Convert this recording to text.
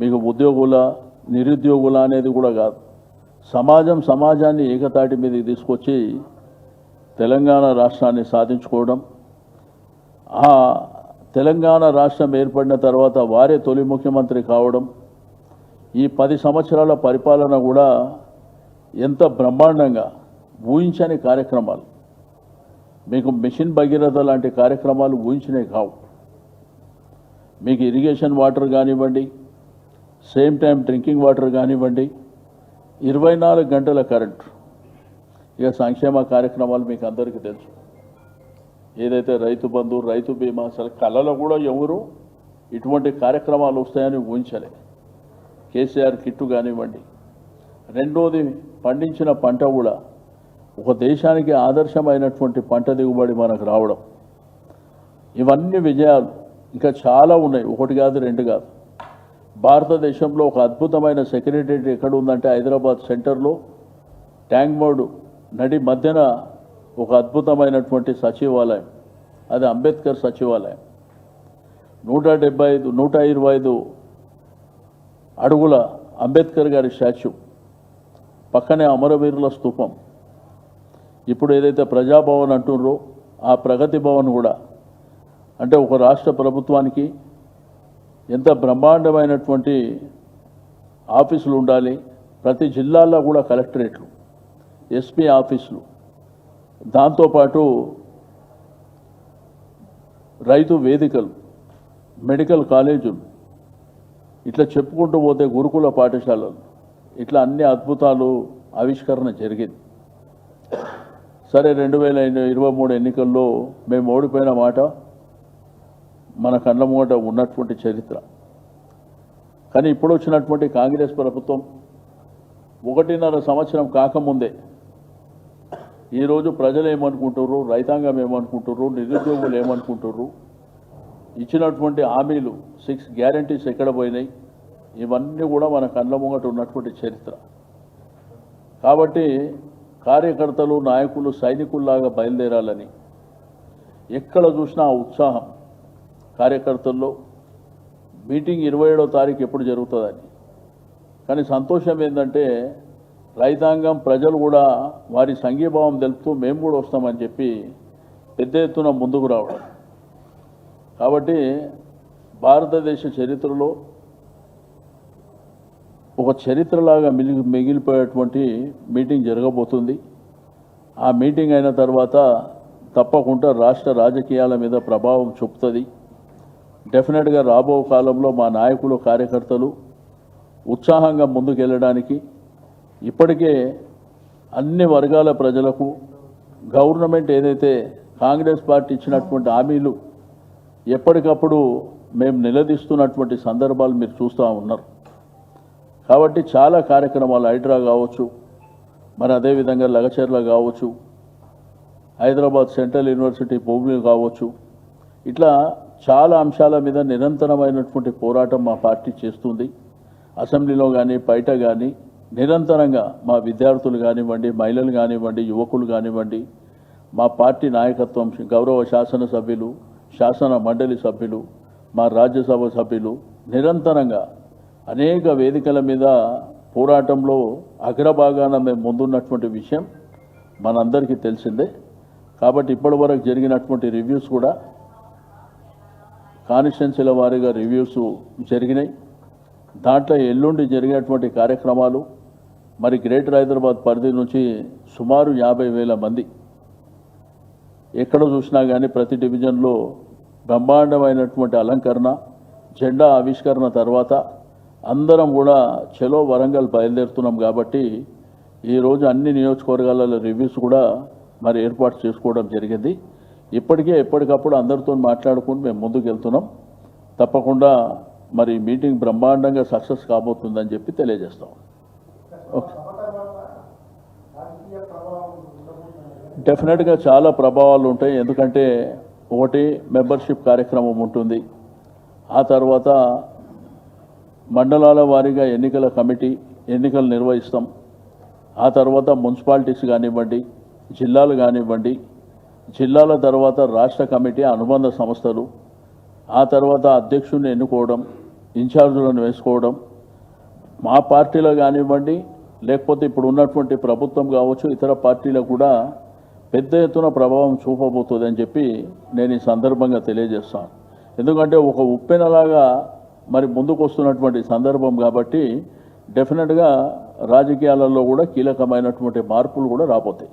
మీకు ఉద్యోగుల నిరుద్యోగుల అనేది కూడా కాదు. సమాజం సమాజాన్ని ఏకతాటి మీదకి తీసుకొచ్చి తెలంగాణ రాష్ట్రాన్ని సాధించుకోవడం ఆ తెలంగాణ రాష్ట్రం ఏర్పడిన తర్వాత వారే తొలి ముఖ్యమంత్రి కావడం ఈ పది సంవత్సరాల పరిపాలన కూడా ఎంత బ్రహ్మాండంగా ఊహించని కార్యక్రమాలు. మీకు మిషన్ భగీరథ లాంటి కార్యక్రమాలు ఊహించినవి కావు. మీకు ఇరిగేషన్ వాటర్ కానివ్వండి సేమ్ టైం డ్రింకింగ్ వాటర్ కానివ్వండి ఇరవై నాలుగు గంటల కరెంటు ఇక సంక్షేమ కార్యక్రమాలు మీకు అందరికీ తెలుసు. ఏదైతే రైతు బంధు రైతు బీమా అసలు కళలో కూడా ఎవరు ఇటువంటి కార్యక్రమాలు వస్తాయని ఊహించలే. కేసీఆర్ కిట్టు కానివ్వండి రెండోది పండించిన పంట కూడా ఒక దేశానికి ఆదర్శమైనటువంటి పంట దిగుబడి మనకు రావడం. ఇవన్నీ విజయాలు. ఇంకా చాలా ఉన్నాయి. ఒకటి కాదు రెండు కాదు. భారతదేశంలో ఒక అద్భుతమైన సెక్యూరిటీ ఎక్కడ ఉందంటే హైదరాబాద్ సెంటర్లో ట్యాంక్ బోర్డు నడి మధ్యన ఒక అద్భుతమైనటువంటి సచివాలయం. అది అంబేద్కర్ సచివాలయం. నూట డెబ్బై ఐదు నూట ఇరవై ఐదు అడుగుల అంబేద్కర్ గారి స్టాచ్యూ. పక్కనే అమరవీరుల స్థూపం. ఇప్పుడు ఏదైతే ప్రజాభవన్ అంటున్నారో ఆ ప్రగతి భవన్ కూడా. అంటే ఒక రాష్ట్ర ప్రభుత్వానికి ఎంత బ్రహ్మాండమైనటువంటి ఆఫీసులు ఉండాలి. ప్రతి జిల్లాల్లో కూడా కలెక్టరేట్లు ఎస్పీ ఆఫీసులు. దాంతోపాటు రైతు వేదికలు మెడికల్ కాలేజీలు. ఇట్లా చెప్పుకుంటూ పోతే గురుకుల పాఠశాలలు. ఇట్లా అన్ని అద్భుతాలు ఆవిష్కరణ జరిగింది. సరే రెండు వేల ఇరవై మూడు ఎన్నికల్లో మేము ఓడిపోయిన మాట మన కళ్ళ ముంగట ఉన్నటువంటి చరిత్ర. కానీ ఇప్పుడు వచ్చినటువంటి కాంగ్రెస్ ప్రభుత్వం ఒకటిన్నర సంవత్సరం కాకముందే ఈరోజు ప్రజలు ఏమనుకుంటుర్రు రైతాంగం ఏమనుకుంటుర్రు నిరుద్యోగులు ఏమనుకుంటుర్రు ఇచ్చినటువంటి హామీలు సిక్స్ గ్యారంటీస్ ఎక్కడ పోయినాయి ఇవన్నీ కూడా మన కళ్ళ ముంగట ఉన్నటువంటి చరిత్ర. కాబట్టి కార్యకర్తలు నాయకులు సైనికుల్లాగా బయలుదేరాలని ఎక్కడ చూసినా ఆ ఉత్సాహం కార్యకర్తల్లో మీటింగ్ ఇరవై ఏడో తారీఖు ఎప్పుడు జరుగుతుందని కానీ సంతోషం ఏంటంటే రైతాంగం ప్రజలు కూడా వారి సంఘీభావం తెలుపుతూ మేము కూడా వస్తామని చెప్పి పెద్ద ఎత్తున ముందుకు రావడం. కాబట్టి భారతదేశ చరిత్రలో ఒక చరిత్రలాగా మిగిలి మిగిలిపోయేటువంటి మీటింగ్ జరగబోతుంది. ఆ మీటింగ్ అయిన తర్వాత తప్పకుండా రాష్ట్ర రాజకీయాల మీద ప్రభావం చూపుతుంది. డెఫినెట్గా రాబో కాలంలో మా నాయకులు కార్యకర్తలు ఉత్సాహంగా ముందుకెళ్ళడానికి ఇప్పటికే అన్ని వర్గాల ప్రజలకు గవర్నమెంట్ ఏదైతే కాంగ్రెస్ పార్టీ ఇచ్చినటువంటి హామీలు ఎప్పటికప్పుడు మేము నిలదీస్తున్నటువంటి సందర్భాలు మీరు చూస్తూ ఉన్నారు. కాబట్టి చాలా కార్యక్రమాలు హైడ్రా కావచ్చు మరి అదేవిధంగా లగచర్ల కావచ్చు హైదరాబాద్ సెంట్రల్ యూనివర్సిటీ భూములు కావచ్చు ఇట్లా చాలా అంశాల మీద నిరంతరమైనటువంటి పోరాటం మా పార్టీ చేస్తుంది. అసెంబ్లీలో కానీ బయట కానీ నిరంతరంగా మా విద్యార్థులు కానివ్వండి మహిళలు కానివ్వండి యువకులు కానివ్వండి మా పార్టీ నాయకత్వం గౌరవ శాసనసభ్యులు శాసన మండలి సభ్యులు మా రాజ్యసభ సభ్యులు నిరంతరంగా అనేక వేదికల మీద పోరాటంలో అగ్రభాగాన మేము ముందున్నటువంటి విషయం మనందరికీ తెలిసిందే. కాబట్టి ఇప్పటివరకు జరిగినటువంటి రివ్యూస్ కూడా కాన్స్టిట్యున్సీల వారీగా రివ్యూస్ జరిగినాయి. దాంట్లో ఎల్లుండి జరిగినటువంటి కార్యక్రమాలు మరి గ్రేటర్ హైదరాబాద్ పరిధి నుంచి సుమారు యాభై వేల మంది. ఎక్కడ చూసినా కానీ ప్రతి డివిజన్లో బ్రహ్మాండమైనటువంటి అలంకరణ జెండా ఆవిష్కరణ తర్వాత అందరం కూడా చలో వరంగల్ బయలుదేరుతున్నాం కాబట్టి ఈరోజు అన్ని నియోజకవర్గాలలో రివ్యూస్ కూడా మరి ఏర్పాటు చేసుకోవడం జరిగింది. ఇప్పటికే ఎప్పటికప్పుడు అందరితో మాట్లాడుకుని మేము ముందుకు వెళ్తున్నాం తప్పకుండా మరి మీటింగ్ బ్రహ్మాండంగా సక్సెస్ కాబోతుందని చెప్పి తెలియజేస్తాం. ఓకే. డెఫినెట్గా చాలా ప్రభావాలు ఉంటాయి. ఎందుకంటే ఒకటి మెంబర్షిప్ కార్యక్రమం ఉంటుంది. ఆ తర్వాత మండలాల వారీగా ఎన్నికల కమిటీ ఎన్నికలు నిర్వహిస్తాం. ఆ తర్వాత మున్సిపాలిటీస్ కానివ్వండి జిల్లాలు కానివ్వండి జిల్లాల తర్వాత రాష్ట్ర కమిటీ అనుబంధ సంస్థలు ఆ తర్వాత అధ్యక్షుడిని ఎన్నుకోవడం ఇన్ఛార్జులను వేసుకోవడం మా పార్టీలో కానివ్వండి లేకపోతే ఇప్పుడు ఉన్నటువంటి ప్రభుత్వం కావచ్చు ఇతర పార్టీలకు కూడా పెద్ద ఎత్తున ప్రభావం చూపబోతుంది అని చెప్పి నేను ఈ సందర్భంగా తెలియజేస్తాను. ఎందుకంటే ఒక ఉప్పెనలాగా మరి ముందుకు వస్తున్నటువంటి సందర్భం కాబట్టి డెఫినెట్గా రాజకీయాలలో కూడా కీలకమైనటువంటి మార్పులు కూడా రాబోతాయి.